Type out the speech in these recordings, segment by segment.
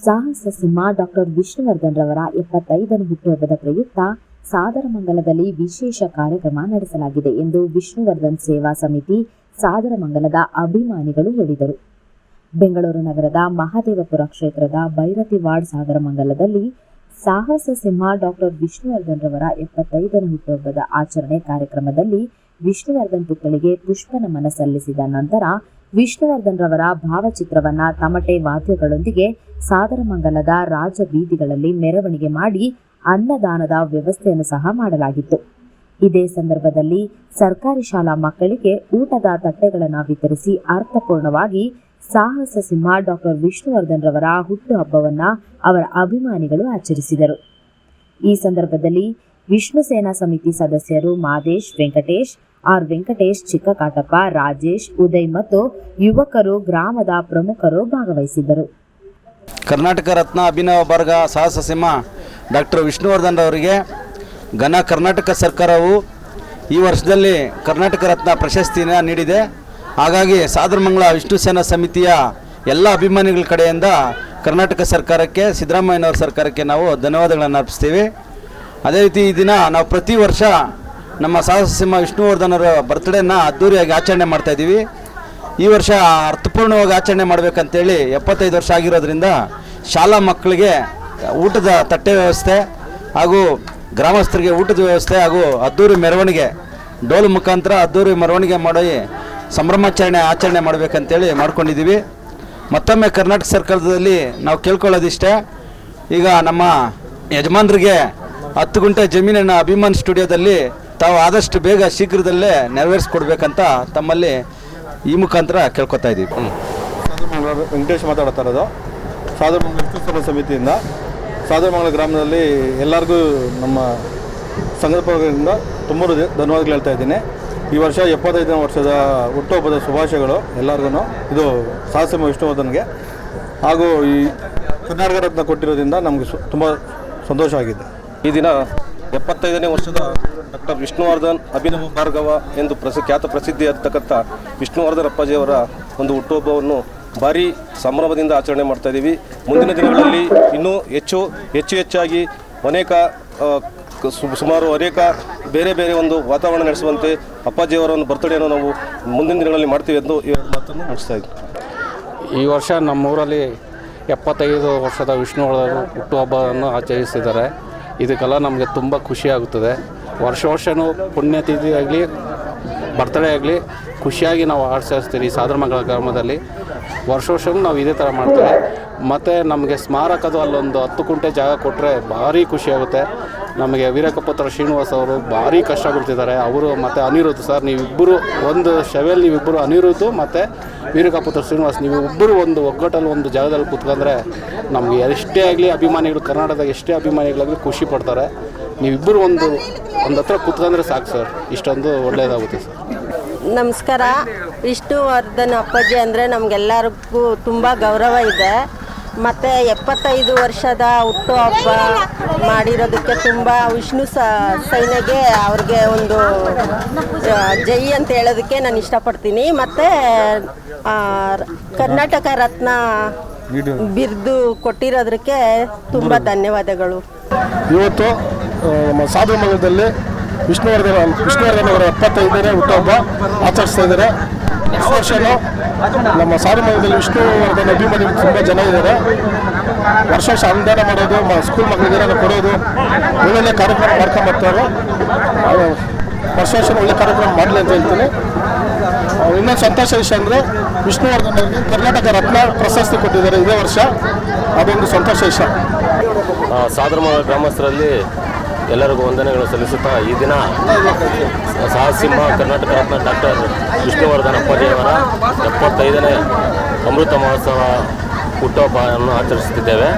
ಸಾಹಸ ಸಿಂಹ ಡಾಕ್ಟರ್ ವಿಷ್ಣುವರ್ಧನ್ ರವರ ಎಪ್ಪತ್ತೈದನೇ ಹುಟ್ಟುಹಬ್ಬದ ಪ್ರಯುಕ್ತ ಸಾದರಮಂಗಲದಲ್ಲಿ ವಿಶೇಷ ಕಾರ್ಯಕ್ರಮ ನಡೆಸಲಾಗಿದೆ ಎಂದು ವಿಷ್ಣುವರ್ಧನ್ ಸೇವಾ ಸಮಿತಿ ಸಾದರಮಂಗಲದ ಅಭಿಮಾನಿಗಳು ಹೇಳಿದರು. ಬೆಂಗಳೂರು ನಗರದ ಮಹಾದೇವಪುರ ಕ್ಷೇತ್ರದ ಭೈರತಿ ವಾರ್ಡ್ ಸಾಗರಮಂಗಲದಲ್ಲಿ ಸಾಹಸ ಸಿಂಹ ಡಾಕ್ಟರ್ ವಿಷ್ಣುವರ್ಧನ್ ರವರ ಎಪ್ಪತ್ತೈದನೇ ಹುಟ್ಟುಹಬ್ಬದ ಆಚರಣೆ ಕಾರ್ಯಕ್ರಮದಲ್ಲಿ ವಿಷ್ಣುವರ್ಧನ್ ಪುತ್ಥಳಿಗೆ ಪುಷ್ಪ ನಮನ ಸಲ್ಲಿಸಿದ ನಂತರ ವಿಷ್ಣುವರ್ಧನ್ ರವರ ಭಾವಚಿತ್ರವನ್ನ ತಮಟೆ ವಾದ್ಯಗಳೊಂದಿಗೆ ಸಾದರಮಂಗಲದ ರಾಜ ಬೀದಿಗಳಲ್ಲಿ ಮೆರವಣಿಗೆ ಮಾಡಿ ಅನ್ನದಾನದ ವ್ಯವಸ್ಥೆಯನ್ನು ಸಹ ಮಾಡಲಾಗಿತ್ತು. ಇದೇ ಸಂದರ್ಭದಲ್ಲಿ ಸರ್ಕಾರಿ ಶಾಲಾ ಮಕ್ಕಳಿಗೆ ಊಟದ ತಟ್ಟೆಗಳನ್ನು ವಿತರಿಸಿ ಅರ್ಥಪೂರ್ಣವಾಗಿ ಸಾಹಸ ಸಿಂಹ ಡಾಕ್ಟರ್ ವಿಷ್ಣುವರ್ಧನ್ ರವರ ಹುಟ್ಟುಹಬ್ಬವನ್ನ ಅವರ ಅಭಿಮಾನಿಗಳು ಆಚರಿಸಿದರು. ಈ ಸಂದರ್ಭದಲ್ಲಿ ವಿಷ್ಣು ಸೇನಾ ಸಮಿತಿ ಸದಸ್ಯರು ಮಾದೇಶ್ ವೆಂಕಟೇಶ್ ಆರ್ ವೆಂಕಟೇಶ್, ಚಿಕ್ಕಕಾಟಪ್ಪ, ರಾಜೇಶ್, ಉದಯ್ ಮತ್ತು ಯುವಕರು ಗ್ರಾಮದ ಪ್ರಮುಖರು ಭಾಗವಹಿಸಿದ್ದರು. ಕರ್ನಾಟಕ ರತ್ನ ಅಭಿನವ ಬರ್ಗ ಸಾಹಸ ಸಿಂಹ ಡಾಕ್ಟರ್ ವಿಷ್ಣುವರ್ಧನ್ ಅವರಿಗೆ ಘನ ಕರ್ನಾಟಕ ಸರ್ಕಾರವು ಈ ವರ್ಷದಲ್ಲಿ ಕರ್ನಾಟಕ ರತ್ನ ಪ್ರಶಸ್ತಿನ ನೀಡಿದೆ. ಹಾಗಾಗಿ ಸಾದರಮಂಗಳ ವಿಷ್ಣು ಸೇನಾ ಸಮಿತಿಯ ಎಲ್ಲ ಅಭಿಮಾನಿಗಳ ಕಡೆಯಿಂದ ಕರ್ನಾಟಕ ಸರ್ಕಾರಕ್ಕೆ, ಸಿದ್ದರಾಮಯ್ಯನವರ ಸರ್ಕಾರಕ್ಕೆ ನಾವು ಧನ್ಯವಾದಗಳನ್ನು ಅರ್ಪಿಸ್ತೀವಿ. ಅದೇ ರೀತಿ ಈ ದಿನ ನಾವು ಪ್ರತಿ ವರ್ಷ ನಮ್ಮ ಸಾಹಸ ವಿಷ್ಣುವರ್ಧನರ ಬರ್ತ್ಡೇನ ಅದ್ದೂರಿಯಾಗಿ ಆಚರಣೆ ಮಾಡ್ತಾ ಇದ್ದೀವಿ. ಈ ವರ್ಷ ಅರ್ಥಪೂರ್ಣವಾಗಿ ಆಚರಣೆ ಮಾಡಬೇಕಂತೇಳಿ ಎಪ್ಪತ್ತೈದು ವರ್ಷ ಆಗಿರೋದ್ರಿಂದ ಶಾಲಾ ಮಕ್ಕಳಿಗೆ ಊಟದ ತಟ್ಟೆ ವ್ಯವಸ್ಥೆ ಹಾಗೂ ಗ್ರಾಮಸ್ಥರಿಗೆ ಊಟದ ವ್ಯವಸ್ಥೆ ಹಾಗೂ ಅದ್ದೂರಿ ಮೆರವಣಿಗೆ, ಡೋಲು ಮುಖಾಂತರ ಅದ್ದೂರಿ ಮೆರವಣಿಗೆ ಮಾಡಿ ಸಂಭ್ರಮಾಚರಣೆ ಆಚರಣೆ ಮಾಡಬೇಕಂತೇಳಿ ಮಾಡ್ಕೊಂಡಿದ್ದೀವಿ. ಮತ್ತೊಮ್ಮೆ ಕರ್ನಾಟಕ ಸರ್ಕಾರದಲ್ಲಿ ನಾವು ಕೇಳ್ಕೊಳ್ಳೋದಿಷ್ಟೇ, ಈಗ ನಮ್ಮ ಯಜಮಾನರಿಗೆ ಹತ್ತು ಗುಂಟೆ ಜಮೀನನ್ನು ಅಭಿಮಾನ್ ಸ್ಟುಡಿಯೋದಲ್ಲಿ ತಾವು ಆದಷ್ಟು ಬೇಗ ಶೀಘ್ರದಲ್ಲೇ ನೆರವೇರಿಸ್ಕೊಡ್ಬೇಕಂತ ತಮ್ಮಲ್ಲಿ ಈ ಮುಖಾಂತರ ಕೇಳ್ಕೊತಾ ಇದ್ದೀವಿ. ವೆಂಕಟೇಶ್ ಮಾತಾಡ್ತಾ ಇರೋದು. ಸಾಧುಮಂಗಲ ಸಭಾ ಸಮಿತಿಯಿಂದ ಸಾದರಮಂಗಲ ಗ್ರಾಮದಲ್ಲಿ ಎಲ್ಲರಿಗೂ ನಮ್ಮ ಸಂಘದ ಪರದಿಂದ ತುಂಬ ಹೃದಯ- ಧನ್ಯವಾದಗಳು ಹೇಳ್ತಾ ಇದ್ದೀನಿ. ಈ ವರ್ಷ ಎಪ್ಪತ್ತೈದನೇ ವರ್ಷದ ಹುಟ್ಟುಹಬ್ಬದ ಶುಭಾಶಯಗಳು ಎಲ್ಲರಿಗೂ. ಇದು ಸಾಹಸಿಮ ವಿಷ್ಣುವರ್ಧನ್ಗೆ. ಹಾಗೂ ಈ ಕರ್ನಾಟಕ ರತ್ನ ಕೊಟ್ಟಿರೋದ್ರಿಂದ ನಮಗೆ ಸು ತುಂಬ ಸಂತೋಷ ಆಗಿದೆ. ಈ ದಿನ ಎಪ್ಪತ್ತೈದನೇ ವರ್ಷದ ಡಾಕ್ಟರ್ ವಿಷ್ಣುವರ್ಧನ್ ಅಭಿನವ ಭಾರ್ಗವ ಎಂದು ಪ್ರಸ, ಖ್ಯಾತ ಪ್ರಸಿದ್ಧಿಯಾಗತಕ್ಕಂಥ ವಿಷ್ಣುವರ್ಧನ್ ಅಪ್ಪಾಜಿಯವರ ಒಂದು ಹುಟ್ಟುಹಬ್ಬವನ್ನು ಭಾರಿ ಸಂಭ್ರಮದಿಂದ ಆಚರಣೆ ಮಾಡ್ತಾ ಇದ್ದೀವಿ. ಮುಂದಿನ ದಿನಗಳಲ್ಲಿ ಇನ್ನೂ ಹೆಚ್ಚು ಹೆಚ್ಚು ಹೆಚ್ಚಾಗಿ ಅನೇಕ ಸುಮಾರು ಅನೇಕ ಬೇರೆ ಬೇರೆ ಒಂದು ವಾತಾವರಣ ನಡೆಸುವಂತೆ ಅಪ್ಪಾಜಿಯವರ ಒಂದು ಬರ್ತಡೆಯನ್ನು ನಾವು ಮುಂದಿನ ದಿನಗಳಲ್ಲಿ ಮಾಡ್ತೀವಿ ಎಂದು ಈ ಮಾತನ್ನು ಮುಗಿಸ್ತಾ ಈ ವರ್ಷ ನಮ್ಮೂರಲ್ಲಿ ಎಪ್ಪತ್ತೈದು ವರ್ಷದ ವಿಷ್ಣುವರ್ಧನ್ ಹುಟ್ಟುಹಬ್ಬವನ್ನು ಆಚರಿಸಿದ್ದಾರೆ. ಇದಕ್ಕೆಲ್ಲ ನಮಗೆ ತುಂಬ ಖುಷಿಯಾಗುತ್ತದೆ. ವರ್ಷ ವರ್ಷವೂ ಪುಣ್ಯತಿಥಿ ಆಗಲಿ, ಬರ್ತಡೇ ಆಗಲಿ, ಖುಷಿಯಾಗಿ ನಾವು ಆಚರಿಸ್ತೀವಿ ಮಂಗಳ ಗ್ರಾಮದಲ್ಲಿ. ವರ್ಷ ವರ್ಷವೂ ನಾವು ಇದೇ ಥರ ಮಾಡ್ತೇವೆ. ಮತ್ತು ನಮಗೆ ಸ್ಮಾರಕದ ಅಲ್ಲೊಂದು ಹತ್ತು ಕುಂಟೆ ಜಾಗ ಕೊಟ್ಟರೆ ಭಾರಿ ಖುಷಿಯಾಗುತ್ತೆ ನಮಗೆ ವೀರಕಪುತ್ರ ಶ್ರೀನಿವಾಸ್ ಅವರು ಭಾರಿ ಕಷ್ಟ ಬಿಡ್ತಿದ್ದಾರೆ ಅವರು ಮತ್ತು ಅನಿರುದ್ಧ ಸರ್, ನೀವಿಬ್ಬರು ಒಂದು ಶವೆಯಲ್ಲಿ ನೀವಿಬ್ಬರು ಅನಿರುದ್ಧ ಮತ್ತು ವೀರಕಪುತ್ರ ಶ್ರೀನಿವಾಸ್ ನೀವು ಇಬ್ಬರು ಒಂದು ಒಗ್ಗಟ್ಟಲ್ಲಿ ಒಂದು ಜಾಗದಲ್ಲಿ ಕೂತ್ಕೊಂಡ್ರೆ ನಮಗೆ ಎಷ್ಟೇ ಆಗಲಿ ಅಭಿಮಾನಿಗಳು ಕರ್ನಾಟಕದಾಗ ಎಷ್ಟೇ ಅಭಿಮಾನಿಗಳಾಗಲಿ ಖುಷಿ ಪಡ್ತಾರೆ. ನೀವಿಬ್ಬರು ಒಂದು ಒಂದು ಹತ್ರ ಕೂತ್ಕೊಂಡ್ರೆ ಸಾಕು ಸರ್. ಇಷ್ಟೊಂದು ಒಳ್ಳೆಯದಾಗುತ್ತೆ ಸರ್. ನಮಸ್ಕಾರ. ವಿಷ್ಣುವರ್ಧನ್ ಅಪ್ಪಾಜಿ ಅಂದರೆ ನಮಗೆಲ್ಲರಿಗೂ ತುಂಬ ಗೌರವ ಇದೆ. ಮತ್ತು ಎಪ್ಪತ್ತೈದು ವರ್ಷದ ಹುಟ್ಟುಹಬ್ಬ ಮಾಡಿರೋದಕ್ಕೆ ತುಂಬ ವಿಷ್ಣು ಸ ಸೈನ್ಯಗೆ ಅವ್ರಿಗೆ ಒಂದು ಜೈ ಅಂತ ಹೇಳೋದಕ್ಕೆ ನಾನು ಇಷ್ಟಪಡ್ತೀನಿ. ಮತ್ತು ಕರ್ನಾಟಕ ರತ್ನ ಬಿರ್ದು ಕೊಟ್ಟಿರೋದಕ್ಕೆ ತುಂಬ ಧನ್ಯವಾದಗಳು. ಇವತ್ತು ನಮ್ಮ ಸಾಧುಮಂಗಲದಲ್ಲಿ ವಿಷ್ಣುವರ್ಧನ, ವಿಷ್ಣುವರ್ಧನ್ ಅವರ ಎಪ್ಪತ್ತೈದನೇ ಹುಟ್ಟುಹಬ್ಬ ಆಚರಿಸ್ತಾ ಇದ್ದಾರೆ. ವರ್ಷನೂ ನಮ್ಮ ಸಾಧುಮಂಗಲದಲ್ಲಿ ವಿಷ್ಣುವರ್ಧನ ಅಭಿಮಾನಿ ತುಂಬ ಜನ ಇದ್ದಾರೆ. ವರ್ಷ ವರ್ಷ ಅನುದಾನ ಮಾಡೋದು ಸ್ಕೂಲ್ ಮಕ್ಕಳಿಗೆ ಕೊಡೋದು, ಒಳ್ಳೊಳ್ಳೆ ಕಾರ್ಯಕ್ರಮ ಮಾಡ್ಕೊಂಬರ್ತಾರೆ ಬರ್ತಾರೆ. ವರ್ಷ ವರ್ಷ ಒಳ್ಳೆ ಕಾರ್ಯಕ್ರಮ ಮಾಡಲಿ ಅಂತ ಹೇಳ್ತೀನಿ. ಇನ್ನೊಂದು ಸಂತೋಷ ವಿಷಯ ಅಂದರೆ ವಿಷ್ಣುವರ್ಧನ್ ಕರ್ನಾಟಕ ರತ್ನ ಪ್ರಶಸ್ತಿ ಕೊಟ್ಟಿದ್ದಾರೆ ಇದೇ ವರ್ಷ. ಅದೊಂದು ಸಂತೋಷ ವಿಷಯ. ಸಾದರಮ ಗ್ರಾಮಸ್ಥರಲ್ಲಿ ಎಲ್ಲರಿಗೂ ವಂದನೆಗಳು ಸಲ್ಲಿಸುತ್ತಾ ಈ ದಿನ ಸಾಹಸಿಂಹ ಕರ್ನಾಟಕ ರತ್ನ ಡಾಕ್ಟರ್ ವಿಷ್ಣುವರ್ಧನ್ ಅಪ್ಪಾಜಿಯವರ ಎಪ್ಪತ್ತೈದನೇ ಅಮೃತ ಮಹೋತ್ಸವ ಹುಟ್ಟುಹಬ್ಬವನ್ನು ಆಚರಿಸುತ್ತಿದ್ದೇವೆ.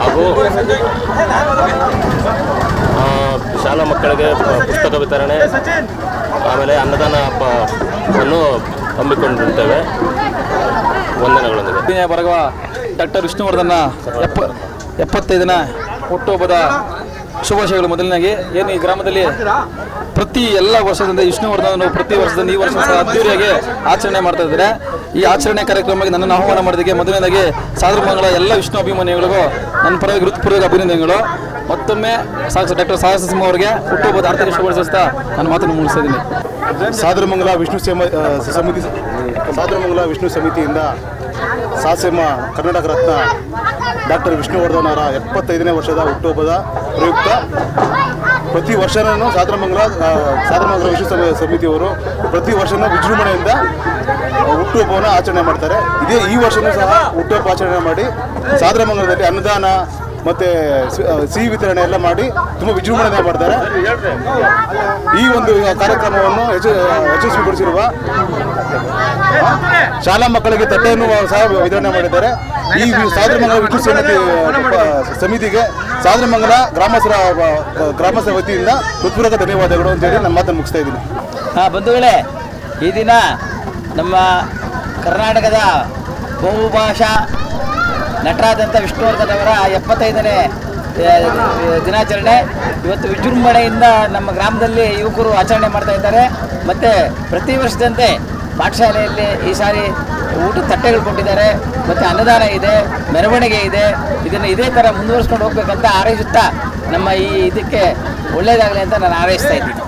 ಹಾಗೂ ಶಾಲಾ ಮಕ್ಕಳಿಗೆ ಪುಸ್ತಕ ವಿತರಣೆ, ಆಮೇಲೆ ಅನ್ನದಾನ ಹಬ್ಬವನ್ನು ಹಮ್ಮಿಕೊಂಡಿರ್ತೇವೆ ವಂದನೆಗಳೊಂದಿಗೆ. ಬರಗುವ ಡಾಕ್ಟರ್ ವಿಷ್ಣುವರ್ಧನ ಎಪ್ಪ ಎಪ್ಪತ್ತೈದನ ಹುಟ್ಟುಹಬ್ಬದ ಶುಭಾಶಯಗಳು ಮೊದಲನಾಗಿ. ಏನು ಈ ಗ್ರಾಮದಲ್ಲಿ ಪ್ರತಿ ಎಲ್ಲ ವರ್ಷದಿಂದ ವಿಷ್ಣುವರ್ಧನ್ ಪ್ರತಿ ವರ್ಷದಿಂದ ಈ ವರ್ಷ ಸಹ ಅದ್ದೂರಿಯಾಗಿ ಆಚರಣೆ ಮಾಡ್ತಾ ಇದ್ದಾರೆ. ಈ ಆಚರಣೆ ಕಾರ್ಯಕ್ರಮಕ್ಕೆ ನನ್ನನ್ನು ಆಹ್ವಾನ ಮಾಡೋದಕ್ಕೆ ಮೊದಲನೇದಾಗಿ ಸಾಧುಮಂಗಳ ಎಲ್ಲ ವಿಷ್ಣು ಅಭಿಮಾನಿಗಳಿಗೂ ನನ್ನ ಪರವಾಗಿ ಹೃತ್ಪೂರ್ವಕ ಅಭಿನಂದನೆಗಳು. ಮತ್ತೊಮ್ಮೆ ಸಾಹಸ ಡಾಕ್ಟರ್ ಸಾಹಸ ಸಿಂಹ ಅವರಿಗೆ ಹುಟ್ಟುಹಬ್ಬದ ಆರ್ಥಿಕ ಶುಭಾಶಯಿಸ್ತಾ ನನ್ನ ಮಾತನ್ನು ಮುಗಿಸ್ತಾ ಇದ್ದೀನಿ ಸಾದರಮಂಗಲ ವಿಷ್ಣು ಸೇಮ ಸಮಿತಿ ಸಮಿತಿ, ಸಾಧುಮಂಗಲ ವಿಷ್ಣು ಸಮಿತಿಯಿಂದ ಸಾಹಸಿಂಹ ಕರ್ನಾಟಕ ರತ್ನ ಡಾಕ್ಟರ್ ವಿಷ್ಣುವರ್ಧನ್ ಅವರ ಎಪ್ಪತ್ತೈದನೇ ವರ್ಷದ ಹುಟ್ಟುಹಬ್ಬದ ಪ್ರಯುಕ್ತ ಪ್ರತಿ ವರ್ಷನೂ ಸಾಧನಮಂಗಲ ಸಾಧನಮಂಗಲ ವಿಶ್ವ ಸಮಿತಿಯವರು ಪ್ರತಿ ವರ್ಷನೂ ವಿಜೃಂಭಣೆಯಿಂದ ಹುಟ್ಟುಹಬ್ಬವನ್ನು ಆಚರಣೆ ಮಾಡ್ತಾರೆ. ಇದೇ ಈ ವರ್ಷನೂ ಸಹ ಹುಟ್ಟುಹಬ್ಬ ಆಚರಣೆ ಮಾಡಿ ಸಾಧನಮಂಗಲದಲ್ಲಿ ಅನ್ನದಾನ ಮತ್ತು ಸಿಹಿ ವಿತರಣೆ ಎಲ್ಲ ಮಾಡಿ ತುಂಬ ವಿಜೃಂಭಣೆಯಿಂದ ಮಾಡ್ತಾರೆ. ಈ ಒಂದು ಕಾರ್ಯಕ್ರಮವನ್ನು ಯಶ ಯಶಸ್ವಿಗೊಳಿಸಿರುವ ಶಾಲಾ ಮಕ್ಕಳಿಗೆ ತಟ್ಟೆಯನ್ನು ಸಹ ವಿತರಣೆ ಮಾಡಿದ್ದಾರೆ. ಈ ಮಂಗಲ ವಿದ್ಯುತ್ ಸಮಿತಿ ಸಮಿತಿಗೆ ಸಾದರಮಂಗಲ ಗ್ರಾಮಸ್ಥರ ಗ್ರಾಮಸ್ಥರ ವತಿಯಿಂದ ಹೃತ್ಪೂರ್ವಕ ಧನ್ಯವಾದಗಳು ಅಂತೇಳಿ ನನ್ನ ಮಾತನ್ನು ಮುಗಿಸ್ತಾ ಇದ್ದೀನಿ. ಹಾಂ, ಬಂಧುಗಳೇ, ಈ ದಿನ ನಮ್ಮ ಕರ್ನಾಟಕದ ಬಹುಭಾಷಾ ನಟರಾದಂಥ ವಿಷ್ಣುವರ್ಧನ್ ಅವರ ಎಪ್ಪತ್ತೈದನೇ ದಿನಾಚರಣೆ. ಇವತ್ತು ವಿಜೃಂಭಣೆಯಿಂದ ನಮ್ಮ ಗ್ರಾಮದಲ್ಲಿ ಯುವಕರು ಆಚರಣೆ ಮಾಡ್ತಾ ಇದ್ದಾರೆ. ಮತ್ತು ಪ್ರತಿ ವರ್ಷದಂತೆ ಪಾಠಶಾಲೆಯಲ್ಲಿ ಈ ಸಾರಿ ಊಟ ತಟ್ಟೆಗಳು ಕೊಟ್ಟಿದ್ದಾರೆ, ಮತ್ತು ಅನ್ನದಾನ ಇದೆ, ಮೆರವಣಿಗೆ ಇದೆ. ಇದನ್ನು ಇದೇ ಥರ ಮುಂದುವರಿಸ್ಕೊಂಡು ಹೋಗ್ಬೇಕಂತ ಆರೈಸುತ್ತಾ ನಮ್ಮ ಈ ಇದಕ್ಕೆ ಒಳ್ಳೆಯದಾಗಲಿ ಅಂತ ನಾನು ಹಾರೈಸ್ತಾ ಇದ್ದೀನಿ.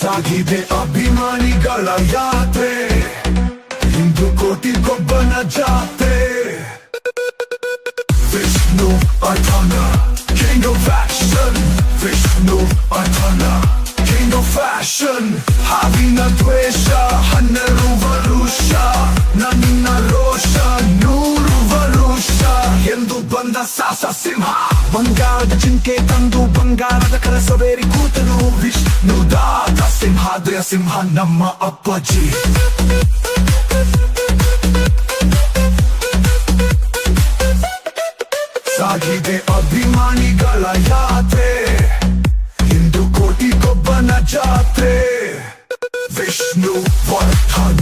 ಸಾಗಿದೆ ಅಭಿಮಾನಿಗಳ ಯಾತ್ರೆ, ಇಂದು ಕೋಟಿಗೊಬ್ಬನ ಜಾತ್ರೆ. ವಿಷ್ಣು ಅಠನ ಅಠನ ಕಿಂಗ್ ಆಫ್ ಫ್ಯಾಷನ್ ಹಾವಿನ ದ್ವೇಷ ಹನ್ನೆರಡು ವರುಷ ನನ್ನ ರೋಷ ನೂರು ವರುಷ ಎಂದು ಬಂದ ಸಾಸ ಸಿಂಹ ಬಂಗಾರದ ಜಿಂಕೆ ತಂದು ಬಂಗಾರದ ಕಲಸಬೇರಿ ಕೂತನು ವಿಷ್ಣು ದಾದ ಸಿಂಹಾದ್ರಿಯ ಸಿಂಹ ನಮ್ಮ ಅಪ್ಪಾಜಿ ಸಾಗಿದೆ ಅಭಿಮಾನಿಗಳ ಯಾತ್ರೆ Vishnu Vardhan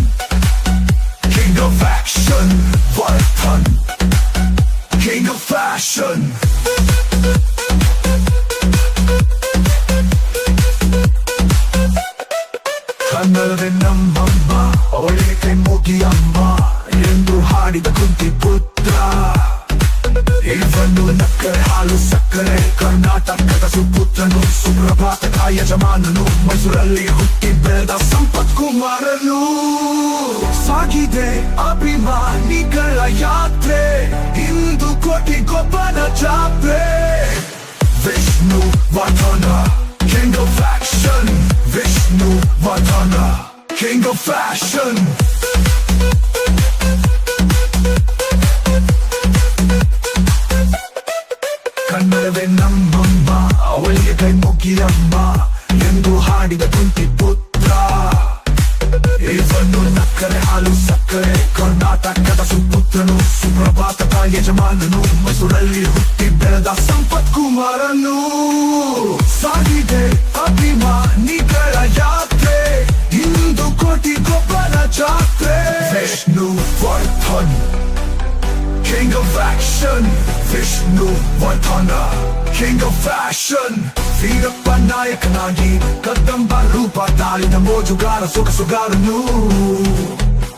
fashion. Vishnu Vardhana King of fashion, Veerappa ನಾಯಕನಾಗಿ ಕದಂಬ ರೂಪ ತಾಳಿದ ಮೋಜುಗಾರ ಸುಖ ಸೊಗಸುಗಾರನು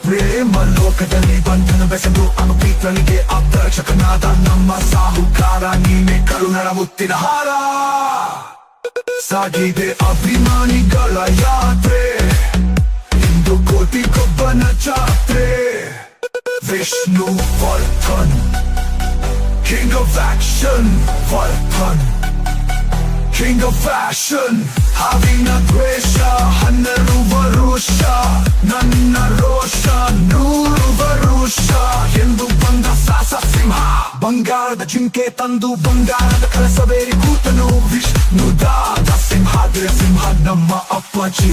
ಪ್ರೇಮ ಲೋಕದಲ್ಲಿ ಬಂಧನ ಬೆಸೆದು ಅನುಪೀತನಿಗೆ ಅಪ್ರಕ್ಷಕನಾದ ನಮ್ಮ ಸಾಹುಕಾರ ನೀನೆ ಕರುಣರ ಮುತ್ತಿನ ಹಾರ ಸಾಗಿದೆ ಅಭಿಮಾನಿಗಳ ಯಾತ್ರೆ ಇಂದು ಕೋಟಿಗೊಬ್ಬನ ಜಾತ್ರೆ Vishnu Vardhan. King of action Vardhan King of fashion ಹಾವಿನ ದ್ವೇಷ ಹನ್ನೆರಡು ವರುಷ ನನ್ನ ರೋಷ ನೂರು ವರುಷ ಎಂದು ಬಂದ ಸಾಸ ಸಿಂಹ ಬಂಗಾರದ ಜಿಂಕೆ ತಂದು ಬಂಗಾರದ ಕಲಸಬೇರಿ ಕೂತನು ವಿಷ್ಣು ದಾದ ಸಿಂಹಾದ್ರಿಯ ಸಿಂಹ ನಮ್ಮ ಅಪ್ಪಾಜಿ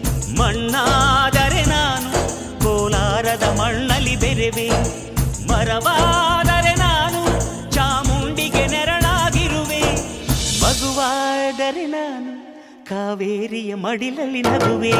ಮಣ್ಣಾದರೆ ನಾನು ಕೋಲಾರದ ಮಣ್ಣಲ್ಲಿ ಬೆರೆವೆ. ಮರವಾದರೆ ನಾನು ಚಾಮುಂಡಿಗೆ ನೆರಳಾಗಿರುವೆ. ಮಗುವಾದರೆ ನಾನು ಕಾವೇರಿಯ ಮಡಿಲಲ್ಲಿ ನಗುವೆ.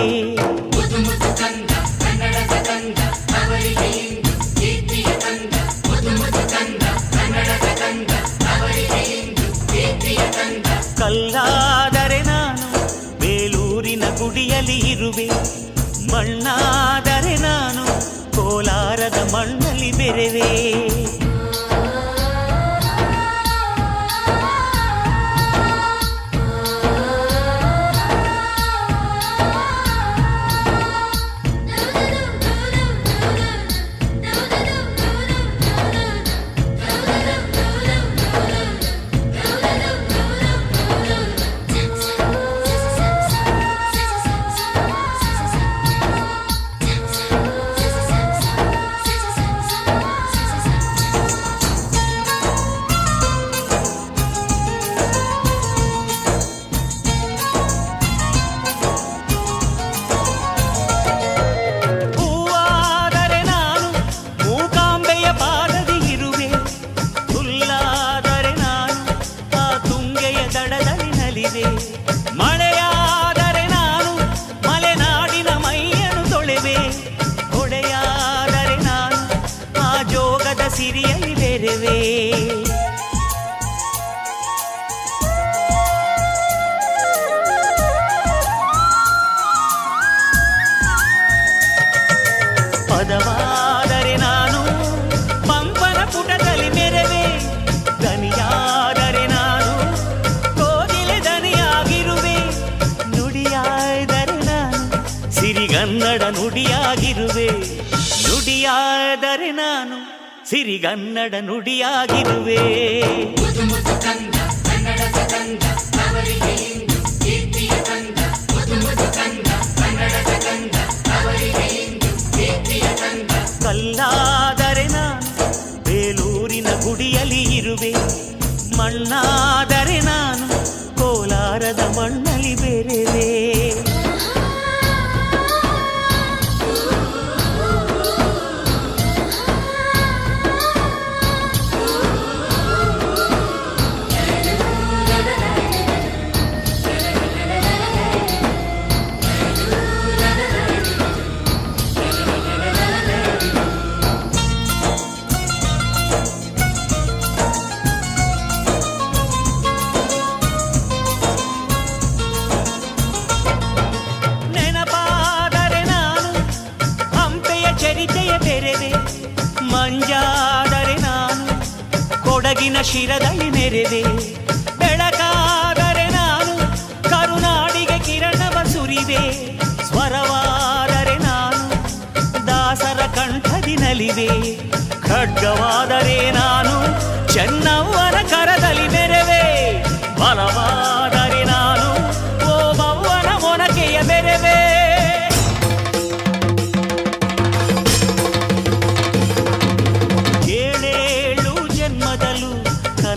ನುಡಿಯಾಗಿರುವೆ. ನುಡಿಯಾದರೆ ನಾನು ಸಿರಿಗನ್ನಡ ನುಡಿಯಾಗಿರುವೆ. ಕಲ್ಲಾದರೆ ನಾನು ಬೇಲೂರಿನ ಗುಡಿಯಲ್ಲಿ ಇರುವೆ. ಮಣ್ಣಾದರೆ ನಾನು ಕೋಲಾರದ ಮಣ್ಣಲ್ಲಿ ಬೆರೆವೆ. ಕೊಡಗಿನ ಶಿರದಲ್ಲಿ ನೆರೆದೆ. ಬೆಳಕಾದರೆ ನಾನು ಕರುನಾಡಿಗೆ ಕಿರಣವ ಸುರಿದೆ. ಸ್ವರವಾದರೆ ನಾನು ದಾಸರ ಕಂಠದಿ ನಲಿವೆ ಖಡ್ಗವಾದರೆ ನಾನು ಚೆನ್ನವ್ವನ ಕರದಲ್ಲಿ ನೆರೆವೆ ಬಲವಾದರೆ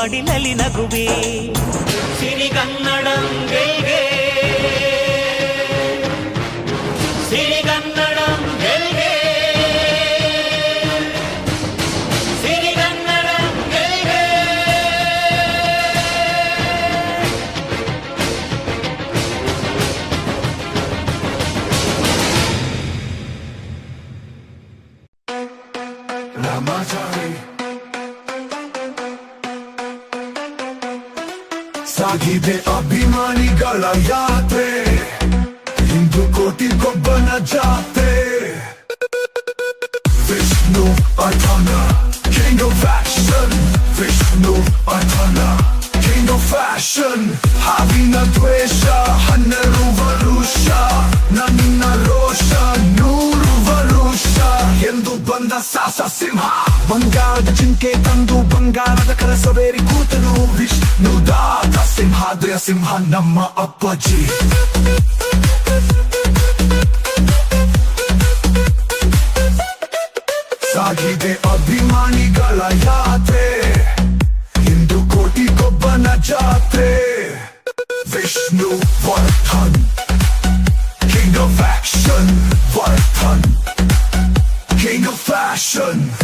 ಮಡಿಲಲ್ಲಿ ನಗುವೆ. ಸಿರಿಗನ್ನಡಂ ಗೆಲ್ಗೆ ವಿಷ್ಣು ಅಠನ ಕಿಂಗ್ ಆಫ್ ಫ್ಯಾಷನ್ ಹಾವಿನ ದ್ವೇಷ ಹನ್ನೆರಡು ವರುಷ ನನ್ನ ರೋಷ ನೂರು ವರುಷ ಎಂದು ಬಂದ ಸಾಸ ಸಿಂಹ ಬಂಗಾರದ ಚಿಂಕೆ ತಂದು ಬಂಗಾರದ ಕಲಸಬೇರಿ ಕೂತನು ವಿಷ್ಣು ದಾದ ಸಿಂಹಾದ್ರಿಯ ಸಿಂಹ ನಮ್ಮ ಅಪ್ಪಾಜಿ ಸಾಗಿದೆ ಅಭಿಮಾನಿಗಳ ಯಾತ್ರೆ passion.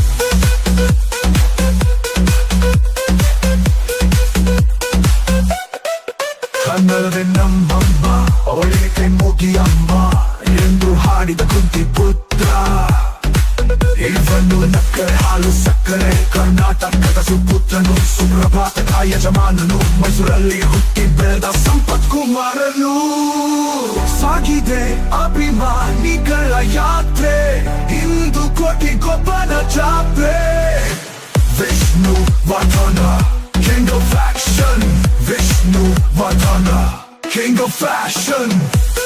Dön.